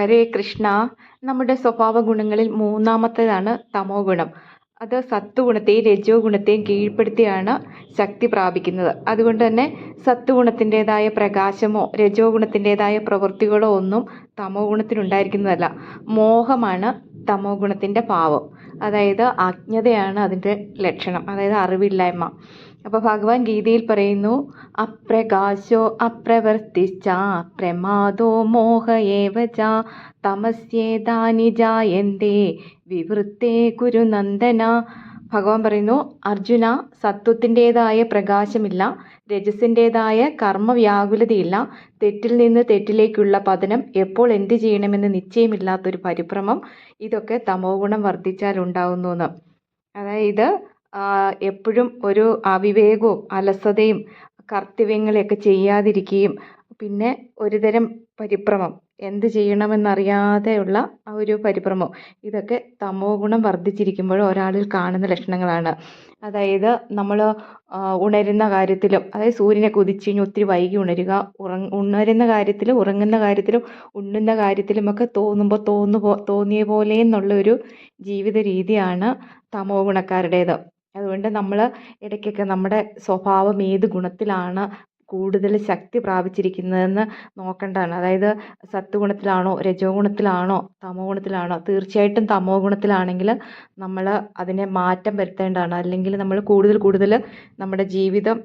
ഹരേ കൃഷ്ണ. നമ്മുടെ സ്വഭാവ ഗുണങ്ങളിൽ മൂന്നാമത്തേതാണ് തമോ ഗുണം അത് സത്വഗുണത്തെയും രജോ ഗുണത്തെയും കീഴ്പ്പെടുത്തിയാണ് ശക്തി പ്രാപിക്കുന്നത്. അതുകൊണ്ട് തന്നെ സത്വഗുണത്തിന്റെതായ പ്രകാശമോ രജോ ഗുണത്തിന്റെതായ പ്രവൃത്തികളോ ഒന്നും തമോ ഗുണത്തിനുണ്ടായിരിക്കുന്നതല്ല. മോഹമാണ് തമോ ഗുണത്തിന്റെ ഭാവം അതായത് അജ്ഞതയാണ് അതിന്റെ ലക്ഷണം അതായത് അറിവില്ലായ്മ. അപ്പോൾ ഭഗവാൻ ഗീതയിൽ പറയുന്നു അപ്രകാശോ അപ്രവർത്തിച്ച പ്രമാദോ മോഹയേവച എന്തേ തമസ്യേതാനി ജായന്തേ വിവൃത്തേ കുരുനന്ദന ഭഗവാൻ പറയുന്നു അർജുന സത്വത്തിന്റെതായ പ്രകാശമില്ല രജസിന്റെതായ കർമ്മവ്യാകുലതയില്ല. തെറ്റിൽ നിന്ന് തെറ്റിലേക്കുള്ള പതനം എപ്പോൾ എന്ത് ചെയ്യണമെന്ന് നിശ്ചയമില്ലാത്തൊരു പരിഭ്രമം. ഇതൊക്കെ തമോ ഗുണം വർദ്ധിച്ചാൽ ഉണ്ടാവുന്നു എന്ന് അതായത് എപ്പോഴും ഒരു അവിവേകവും അലസതയും കർത്തവ്യങ്ങളെയൊക്കെ ചെയ്യാതിരിക്കുകയും പിന്നെ ഒരുതരം പരിഭ്രമം. എന്ത് ചെയ്യണമെന്നറിയാതെയുള്ള ആ ഒരു പരിഭ്രമം. ഇതൊക്കെ തമോ ഗുണം വർദ്ധിച്ചിരിക്കുമ്പോൾ ഒരാളിൽ കാണുന്ന ലക്ഷണങ്ങളാണ്. അതായത് നമ്മൾ ഉണരുന്ന കാര്യത്തിലും അതായത് സൂര്യനെ ഉദിച്ച് കഴിഞ്ഞ് ഒത്തിരി വൈകി ഉണരുക ഉണരുന്ന കാര്യത്തിലും ഉറങ്ങുന്ന കാര്യത്തിലും ഉണ്ണുന്ന കാര്യത്തിലുമൊക്കെ തോന്നുമ്പോൾ തോന്നു തോന്നിയ പോലെ എന്നുള്ള ഒരു ജീവിത രീതിയാണ് തമോ ഗുണക്കാരുടേത്. അതുകൊണ്ട് നമ്മൾ ഇടയ്ക്കൊക്കെ നമ്മുടെ സ്വഭാവം ഏത് ഗുണത്തിലാണ് കൂടുതൽ ശക്തി പ്രാപിച്ചിരിക്കുന്നതെന്ന് നോക്കേണ്ടതാണ്. അതായത് സത്വഗുണത്തിലാണോ രജോ ഗുണത്തിലാണോ തമോ ഗുണത്തിലാണോ? തീർച്ചയായിട്ടും തമോ ഗുണത്തിലാണെങ്കിൽ നമ്മൾ അതിനെ മാറ്റം വരുത്തേണ്ടതാണ്. അല്ലെങ്കിൽ നമ്മൾ കൂടുതൽ കൂടുതൽ നമ്മുടെ ജീവിതം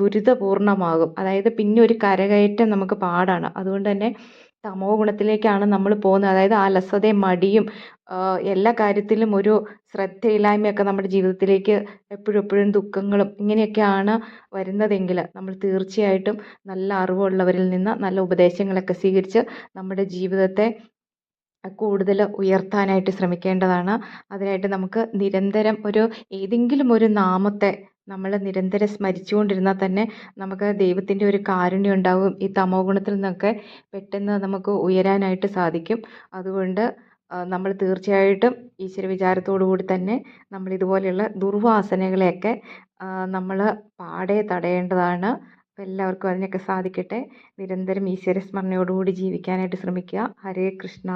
ദുരിതപൂർണമാകും. അതായത് പിന്നെ ഒരു കരകയറ്റം നമുക്ക് പാടാണ്. അതുകൊണ്ട് തന്നെ തമോ ഗുണത്തിലേക്കാണ് നമ്മൾ പോകുന്നത്. അതായത് അലസതയും മടിയും എല്ലാ കാര്യത്തിലും ഒരു ശ്രദ്ധയില്ലായ്മയൊക്കെ നമ്മുടെ ജീവിതത്തിലേക്ക് എപ്പോഴും എപ്പോഴും ദുഃഖങ്ങളും ഇങ്ങനെയൊക്കെയാണ് വരുന്നതെങ്കിൽ നമ്മൾ തീർച്ചയായിട്ടും നല്ല അറിവുള്ളവരിൽ നിന്ന് നല്ല ഉപദേശങ്ങളൊക്കെ സ്വീകരിച്ച് നമ്മുടെ ജീവിതത്തെ കൂടുതൽ ഉയർത്താനായിട്ട് ശ്രമിക്കേണ്ടതാണ്. അതിനായിട്ട് നമുക്ക് നിരന്തരം ഒരു ഏതെങ്കിലും ഒരു നാമത്തെ നമ്മൾ നിരന്തരം സ്മരിച്ചുകൊണ്ടിരുന്നാൽ തന്നെ നമുക്ക് ദൈവത്തിന്റെ ഒരു കാരുണ്യം ഉണ്ടാവും. ഈ തമോ ഗുണത്തിൽ നിന്നൊക്കെ പെട്ടെന്ന് നമുക്ക് ഉയരാനായിട്ട് സാധിക്കും. അതുകൊണ്ട് നമ്മൾ തീർച്ചയായിട്ടും ഈശ്വര വിചാരത്തോടു കൂടി തന്നെ നമ്മൾ ഇതുപോലെയുള്ള ദുർവാസനകളെയൊക്കെ നമ്മൾ പാടെ തടയേണ്ടതാണ്. എല്ലാവർക്കും അതിനൊക്കെ സാധിക്കട്ടെ. നിരന്തരം ഈശ്വര സ്മരണയോടുകൂടി ജീവിക്കാനായിട്ട് ശ്രമിക്കുക. ഹരേ കൃഷ്ണ.